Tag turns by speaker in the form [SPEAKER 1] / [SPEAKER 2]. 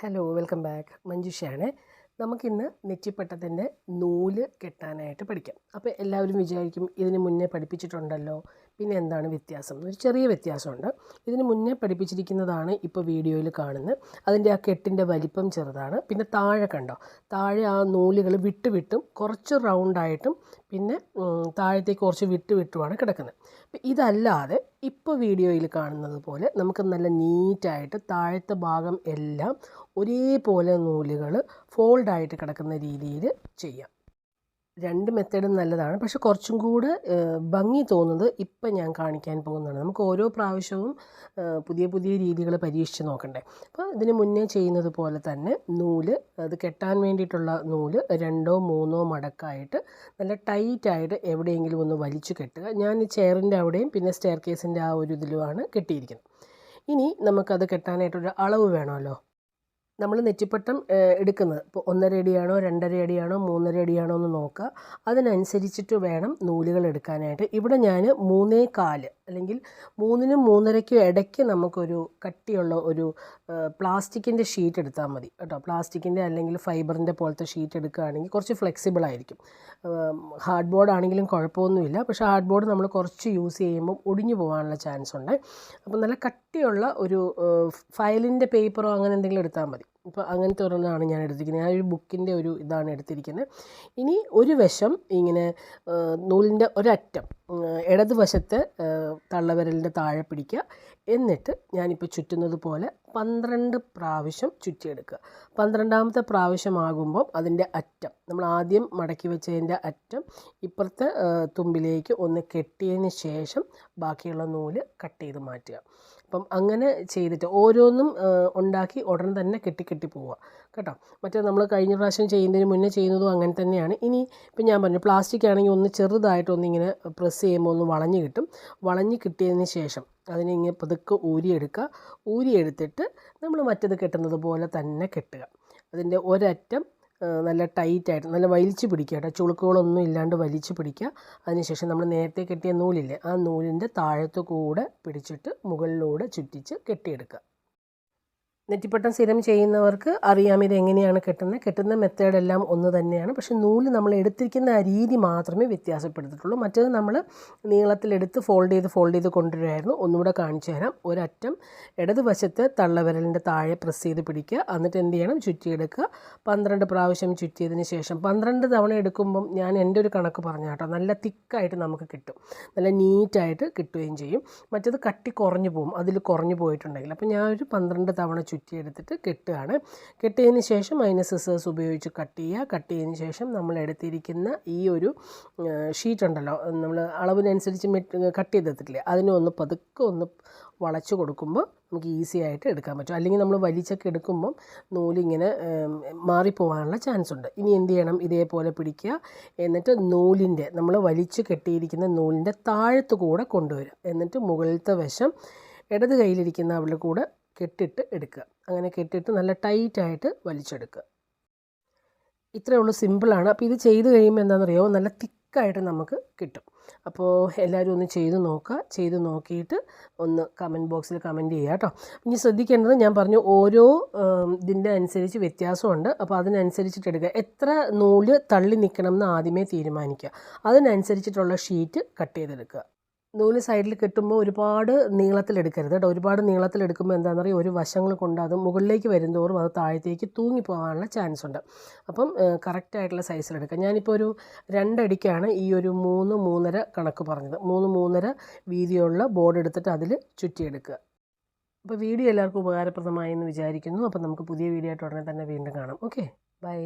[SPEAKER 1] Hello welcome back മഞ്ജുഷയാണ്. നമുക്കിന്ന് നെറ്റിപ്പട്ടത്തിന്റെ നൂൽ കെട്ടാനായിട്ട് പഠിക്കാം. അപ്പോൾ എല്ലാവരും വിചാരിക്കും ഇതിന് മുന്നേ പഠിപ്പിച്ചിട്ടുണ്ടല്ലോ. പിന്നെ എന്താണ് വ്യത്യാസം? ഒരു ചെറിയ വ്യത്യാസമുണ്ട്. ഇതിന് മുന്നേ പഠിപ്പിച്ചിരിക്കുന്നതാണ് ഇപ്പോൾ വീഡിയോയിൽ കാണുന്നത്. അതിന്റെ ആ കെട്ടിന്റെ വലിപ്പം ചെറുതാണ്. പിന്നെ താഴെ കണ്ടോ? താഴെ ആ നൂലുകൾ വിട്ട് വിട്ടും കുറച്ച് റൗണ്ടായിട്ടും പിന്നെ താഴത്തേക്ക് കുറച്ച് വിട്ട് വിട്ടുമാണ് കിടക്കുന്നത്. അപ്പം ഇതല്ലാതെ ഇപ്പോൾ വീഡിയോയിൽ കാണുന്നത് പോലെ നമുക്ക് നല്ല നീറ്റായിട്ട് താഴത്തെ ഭാഗം എല്ലാം ഒരേപോലെ നൂലുകൾ ഫോൾഡായിട്ട് കിടക്കുന്ന രീതിയിൽ ചെയ്യാം. രണ്ട് മെത്തേഡും നല്ലതാണ്. പക്ഷെ കുറച്ചും കൂടെ ഭംഗി തോന്നുന്നത് ഇപ്പം ഞാൻ കാണിക്കാൻ പോകുന്നതാണ്. നമുക്ക് ഓരോ പ്രാവശ്യവും പുതിയ പുതിയ രീതികൾ പരീക്ഷിച്ച് നോക്കണ്ടേ. അപ്പോൾ ഇതിന് മുന്നേ ചെയ്യുന്നത് പോലെ തന്നെ നൂൽ അത് കെട്ടാൻ വേണ്ടിയിട്ടുള്ള നൂൽ രണ്ടോ മൂന്നോ മടക്കായിട്ട് നല്ല ടൈറ്റായിട്ട് എവിടെയെങ്കിലും ഒന്ന് വലിച്ചു കെട്ടുക. ഞാൻ ഈ ചെയറിന്റെ അവിടെയും പിന്നെ സ്റ്റെയർ കേസിന്റെ ആ ഒരു ഇതിലുമാണ് കെട്ടിയിരിക്കുന്നത്. ഇനി നമുക്കത് കെട്ടാനായിട്ടൊരു അളവ് വേണമല്ലോ. നമ്മൾ നെറ്റിപ്പട്ടം എടുക്കുന്നത്. ഇപ്പോൾ ഒന്നര അടിയാണോ രണ്ടര അടിയാണോ മൂന്നര അടിയാണോ എന്ന് നോക്കുക. അതിനനുസരിച്ചിട്ട് വേണം നൂലുകൾ എടുക്കാനായിട്ട്. ഇവിടെ ഞാൻ മൂന്നേ കാൽ അല്ലെങ്കിൽ മൂന്നിനും മൂന്നരയ്ക്കും ഇടയ്ക്ക് നമുക്കൊരു കട്ടിയുള്ള ഒരു പ്ലാസ്റ്റിക്കിന്റെ ഷീറ്റ് എടുത്താൽ മതി കേട്ടോ. പ്ലാസ്റ്റിക്കിന്റെ അല്ലെങ്കിൽ ഫൈബറിന്റെ പോലത്തെ ഷീറ്റ് എടുക്കുകയാണെങ്കിൽ കുറച്ച് ഫ്ലെക്സിബിൾ ആയിരിക്കും. ഹാർഡ് ബോർഡ് ആണെങ്കിലും കുഴപ്പമൊന്നുമില്ല. പക്ഷേ ഹാർഡ് ബോർഡ് നമ്മൾ കുറച്ച് യൂസ് ചെയ്യുമ്പോൾ ഒടിഞ്ഞു പോകാനുള്ള ചാൻസ് ഉണ്ട് അപ്പോൾ നല്ല കട്ടിയുള്ള ഒരു ഫയലിന്റെ പേപ്പറോ അങ്ങനെ എന്തെങ്കിലും എടുത്താൽ മതി. ഇപ്പോൾ അങ്ങനത്തെ ഒരെണ്ണമാണ് ഞാൻ എടുത്തിരിക്കുന്നത്. ഞാൻ ഒരു ബുക്കിന്റെ ഒരു ഇതാണ് എടുത്തിരിക്കുന്നത്. ഇനി ഒരു വശം ഇങ്ങനെ നൂലിന്റെ ഒരറ്റം ഇടതുവശത്ത് തള്ളവിരലിന്റെ താഴെ പിടിക്കുക. എന്നിട്ട് ഞാനിപ്പോൾ ചുറ്റുന്നത് പോലെ പന്ത്രണ്ട് പ്രാവശ്യം ചുറ്റിയെടുക്കുക. പന്ത്രണ്ടാമത്തെ പ്രാവശ്യമാകുമ്പം അതിന്റെ അറ്റം നമ്മൾ ആദ്യം മടക്കി വെച്ചതിന്റെ അറ്റം ഇപ്പുറത്തെ തുമ്പിലേക്ക് ഒന്ന് കെട്ടിയതിന് ശേഷം ബാക്കിയുള്ള നൂൽ കട്ട് ചെയ്ത് മാറ്റുക. അപ്പം അങ്ങനെ ചെയ്തിട്ട് ഓരോന്നും ഉണ്ടാക്കി ഉടൻ തന്നെ കെട്ടി കെട്ടി പോവുക. കേട്ടോ? മറ്റേ നമ്മൾ കഴിഞ്ഞ പ്രാവശ്യം ചെയ്യുന്നതിന് മുന്നേ ചെയ്യുന്നതും അങ്ങനെ തന്നെയാണ്. ഇനി ഇപ്പം ഞാൻ പറഞ്ഞു പ്ലാസ്റ്റിക് ആണെങ്കിൽ ഒന്ന് ചെറുതായിട്ട് ഒന്നിങ്ങനെ പ്രസ് ചെയ്യുമ്പോൾ ഒന്ന് വളഞ്ഞ് കിട്ടും. വളഞ്ഞ് കിട്ടിയതിന് ശേഷം അതിനെ ഇങ്ങനെ പതുക്കെ ഊരിയെടുക്കുക. ഊരിയെടുത്തിട്ട് നമ്മൾ മറ്റത് കെട്ടുന്നത് പോലെ തന്നെ കെട്ടുക. അതിന്റെ ഒരറ്റം നല്ല ടൈറ്റായിട്ട് നല്ല വലിച്ചു പിടിക്കുക കേട്ടോ. ചുളുക്കുകളൊന്നും ഇല്ലാണ്ട് വലിച്ചു പിടിക്കുക. അതിനുശേഷം നമ്മൾ നേരത്തെ കെട്ടിയ നൂലില്ലേ ആ നൂലിന്റെ താഴത്തു കൂടെ പിടിച്ചിട്ട് മുകളിലൂടെ ചുറ്റിച്ച് കെട്ടിയെടുക്കുക. നെറ്റിപ്പട്ടം സ്ഥിരം ചെയ്യുന്നവർക്ക് അറിയാം ഇത് എങ്ങനെയാണ് കെട്ടുന്നത്. കെട്ടുന്ന മെത്തേഡെല്ലാം ഒന്ന് തന്നെയാണ്. പക്ഷെ നൂൽ നമ്മൾ എടുത്തിരിക്കുന്ന രീതി മാത്രമേ വ്യത്യാസപ്പെടുത്തിട്ടുള്ളൂ മറ്റേത് നമ്മൾ നീളത്തിലെടുത്ത് ഫോൾഡ് ചെയ്ത് ഫോൾഡ് ചെയ്ത് കൊണ്ടുവരുമായിരുന്നു ഒന്നുകൂടെ കാണിച്ചു തരാം. ഒരറ്റം ഇടതുവശത്ത് തള്ളവിരലിന്റെ താഴെ പ്രസ് ചെയ്ത് പിടിക്കുക. എന്നിട്ട് എന്ത് ചെയ്യണം? ചുറ്റിയെടുക്കുക. പന്ത്രണ്ട് പ്രാവശ്യം ചുറ്റിയതിന് ശേഷം പന്ത്രണ്ട് തവണ എടുക്കുമ്പം ഞാൻ എന്റെ ഒരു കണക്ക് പറഞ്ഞു കേട്ടോ. നല്ല തിക്കായിട്ട് നമുക്ക് കിട്ടും. നല്ല നീറ്റായിട്ട് കിട്ടുകയും ചെയ്യും. മറ്റേത് കട്ടി കുറഞ്ഞു പോകും. അതിൽ കുറഞ്ഞു പോയിട്ടുണ്ടെങ്കിൽ. അപ്പോൾ ഞാൻ ഒരു പന്ത്രണ്ട് തവണ ചുറ്റിയെടുത്തിട്ട് കെട്ടുകയാണ്. കെട്ടിയതിന് ശേഷം അതിന് സിസേഴ്സ് ഉപയോഗിച്ച് കട്ട് ചെയ്യുക. കട്ട് ചെയ്തതിന് ശേഷം നമ്മൾ എടുത്തിരിക്കുന്ന ഈ ഒരു ഷീറ്റ് ഉണ്ടല്ലോ. നമ്മൾ അളവിനനുസരിച്ച് കട്ട് ചെയ്തെടുത്തിട്ടില്ലേ? അതിനെ ഒന്ന് പതുക്കെ ഒന്ന് വളച്ച് കൊടുക്കുമ്പോൾ നമുക്ക് ഈസി ആയിട്ട് എടുക്കാൻ പറ്റും. അല്ലെങ്കിൽ നമ്മൾ വലിച്ചൊക്കെ എടുക്കുമ്പം നൂലിങ്ങനെ മാറിപ്പോകാനുള്ള ചാൻസ് ഉണ്ട്. ഇനി എന്ത് ചെയ്യണം? ഇതേപോലെ പിടിക്കുക. എന്നിട്ട് നൂലിന്റെ നമ്മൾ വലിച്ചു കെട്ടിയിരിക്കുന്ന നൂലിന്റെ താഴത്ത് കൂടെ കൊണ്ടുവരിക. എന്നിട്ട് മുകളിലത്തെ വശം ഇടത് കയ്യിലിരിക്കുന്ന അവളുടെ കൂടെ കെട്ടിട്ട് എടുക്കുക. അങ്ങനെ കെട്ടിട്ട് നല്ല ടൈറ്റായിട്ട് വലിച്ചെടുക്കുക. ഇത്രയേ ഉള്ളൂ സിമ്പിളാണ് അപ്പോൾ ഇത് ചെയ്ത് കഴിയുമ്പോൾ എന്താണെന്നറിയോ? നല്ല തിക്കായിട്ട് നമുക്ക് കിട്ടും. അപ്പോൾ എല്ലാവരും ഒന്ന് ചെയ്ത് നോക്കുക. ചെയ്ത് നോക്കിയിട്ട് ഒന്ന് കമന്റ് ബോക്സിൽ കമന്റ് ചെയ്യുക കേട്ടോ. ഇനി ശ്രദ്ധിക്കേണ്ടത് ഞാൻ പറഞ്ഞു ഓരോ ഇതിന്റെ അനുസരിച്ച് വ്യത്യാസമുണ്ട്. അപ്പോൾ അതിനനുസരിച്ചിട്ട് എടുക്കുക. എത്ര നൂൽ തള്ളി നിൽക്കണം എന്ന് ആദ്യമേ തീരുമാനിക്കുക. അതിനനുസരിച്ചിട്ടുള്ള ഷീറ്റ് കട്ട് ചെയ്തെടുക്കുക. നൂൽ സൈഡിൽ കെട്ടുമ്പോൾ ഒരുപാട് നീളത്തിലെടുക്കരുത് കേട്ടോ. ഒരുപാട് നീളത്തിലെടുക്കുമ്പോൾ എന്താണെന്ന് പറയുക ഒരു വശങ്ങൾ കൊണ്ട് അത് മുകളിലേക്ക് വരുന്തോറും അത് താഴത്തേക്ക് തൂങ്ങി പോകാനുള്ള ചാൻസ് ഉണ്ട്. അപ്പം കറക്റ്റായിട്ടുള്ള സൈസിലെടുക്കുക ഞാനിപ്പോൾ ഒരു രണ്ടടിക്കാണ് ഈ ഒരു മൂന്ന് മൂന്നര കണക്ക് പറഞ്ഞത്. മൂന്ന് മൂന്നര വീതിയുള്ള ബോർഡ് എടുത്തിട്ട് അതിൽ ചുറ്റിയെടുക്കുക. അപ്പോൾ വീഡിയോ എല്ലാവർക്കും ഉപകാരപ്രദമായി എന്ന് വിചാരിക്കുന്നു. അപ്പോൾ നമുക്ക് പുതിയ വീഡിയോ ആയിട്ട് ഉടനെ തന്നെ വീണ്ടും കാണാം. Okay bye